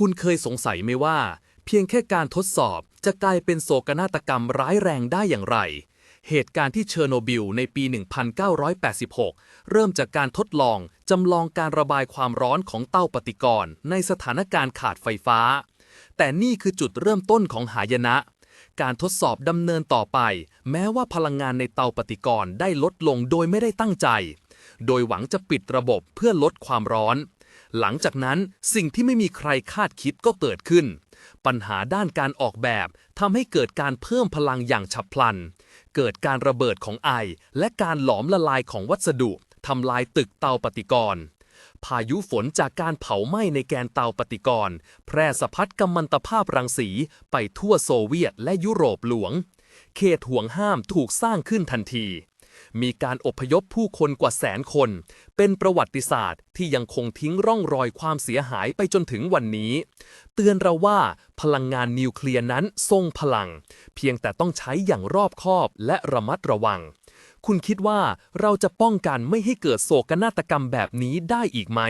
คุณเคยสงสัยไหมว่า เพียงแค่การทดสอบจะกลายเป็นโศกนาฏกรรมร้ายแรงได้อย่างไร เหตุการณ์ที่เชอร์โนบิลในปี 1986 เริ่มจากการทดลองจำลองการระบายความร้อนของเต้าปฏิกรณ์ในสถานการณ์ขาดไฟฟ้า แต่นี่คือจุดเริ่มต้นของหายนะ การทดสอบดำเนินต่อไป แม้ว่าพลังงานในเตาปฏิกรณ์ได้ลดลงโดยไม่ได้ตั้งใจ โดยหวังจะปิดระบบเพื่อลดความร้อน หลังจากนั้นสิ่งที่ไม่มีใครคาดคิดก็เกิดขึ้น ปัญหาด้านการออกแบบทำให้เกิดการเพิ่มพลังอย่างฉับพลัน เกิดการระเบิดของไอ และการหลอมละลายของวัสดุทำลายตึกเตาปฏิกรณ์พายุฝนจากการเผาไหม้ในแกนเตาปฏิกรณ์แพร่สะพัดกัมมันตภาพรังสีไปทั่วโซเวียตและยุโรปหลวง เขตห่วงห้ามถูกสร้างขึ้นทันที มีการอพยพผู้คนกว่าแสนคน เป็นประวัติศาสตร์ที่ยังคงทิ้งร่องรอยความเสียหายไปจนถึงวันนี้ เตือนเราว่าพลังงานนิวเคลียร์นั้นทรงพลัง เพียงแต่ต้องใช้อย่างรอบคอบและระมัดระวัง คุณคิดว่าเราจะป้องกันไม่ให้เกิดโศกนาฏกรรมแบบนี้ได้อีกไหม